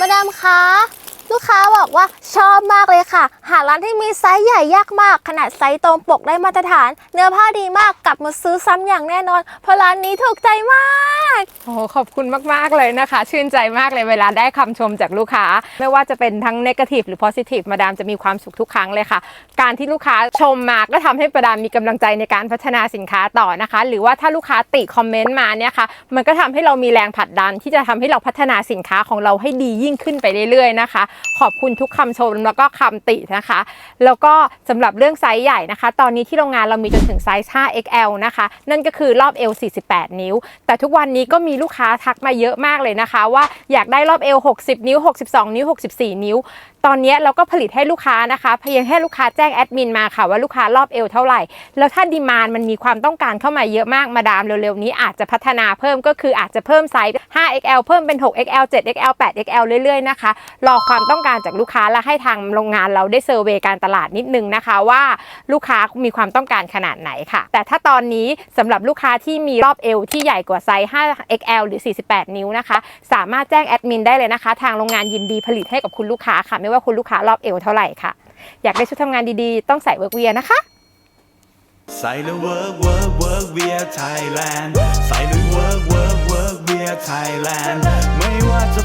มาดามคะลูกค้าบอกว่าชอบมากเลยค่ะ หาร้านที่มีไซส์ใหญ่ยากมาก ขนาดไซส์ตรงปกได้มาตรฐาน เนื้อผ้าดีมากกลับมาซื้อซ้ำอย่างแน่นอน เพราะร้านนี้ถูกใจมากโอ้ขอบคุณมาก ๆ เลยนะคะ ชื่นใจมากเลยเวลาได้คำชมจากลูกค้า ไม่ว่าจะเป็นทั้ง negative หรือ positive มาดามจะมีความสุขทุกครั้งเลยค่ะ การที่ลูกค้าชมมาก็ทำให้ประดามมีกำลังใจในการพัฒนาสินค้าต่อนะคะ หรือว่าถ้าลูกค้าติคอมเมนต์มาเนี่ยค่ะ มันก็ทำให้เรามีแรงผลักดัน ที่จะทำให้เราพัฒนาสินค้าของเราให้ดียิ่งขึ้นไปเรื่อยๆนะคะ ขอบคุณทุกคำชมแล้วก็คำตินะคะ แล้วก็สำหรับเรื่องไซส์ใหญ่นะคะ ตอนนี้ที่โรงงานเรามีจนถึงไซส์ 5XL นะคะ นั่นก็คือรอบ L 48 นิ้ว แต่ทุกวันนี้ก็มีลูกค้าทักมาเยอะมากเลยนะคะ ว่าอยากได้รอบเอว 60 นิ้ว 62 นิ้ว 64 นิ้วตอนนี้เราก็ผลิตให้ลูกค้านะคะเพียงแค่ลูกค้าแจ้งแอดมินมาค่ะว่าลูกค้ารอบ L เท่าไหร่ แล้วถ้าดีมานมันมีความต้องการเข้ามาเยอะมากมาดามเร็วๆนี้อาจจะพัฒนาเพิ่มก็คืออาจจะเพิ่มไซส์ 5XL เพิ่มเป็น 6XL 7XL 8XL เรื่อยๆนะคะรอความต้องการจากลูกค้าและให้ทางโรงงานเราได้เซอร์เวยการตลาดนิดนึงนะคะว่าลูกค้ามีความต้องการขนาดไหนค่ะ แต่ถ้าตอนนี้สำหรับลูกค้าที่มีรอบเอวที่ใหญ่กว่าไซส์ 5XL หรือ 48 นิ้วนะคะ สามารถแจ้งแอดมินได้เลยนะคะ ทางโรงงานยินดีผลิตให้กับคุณลูกค้าค่ะไม่ว่าคุณลูกค้ารอบเอวเท่าไหร่ค่ะ อยากได้ชุดทำงานดีๆ ต้องใส่เวิร์กเวียนะคะใส่แล้ว work work work we're Thailand ใส่เล้ว work work work we're Thailand ไม่ว่าจะ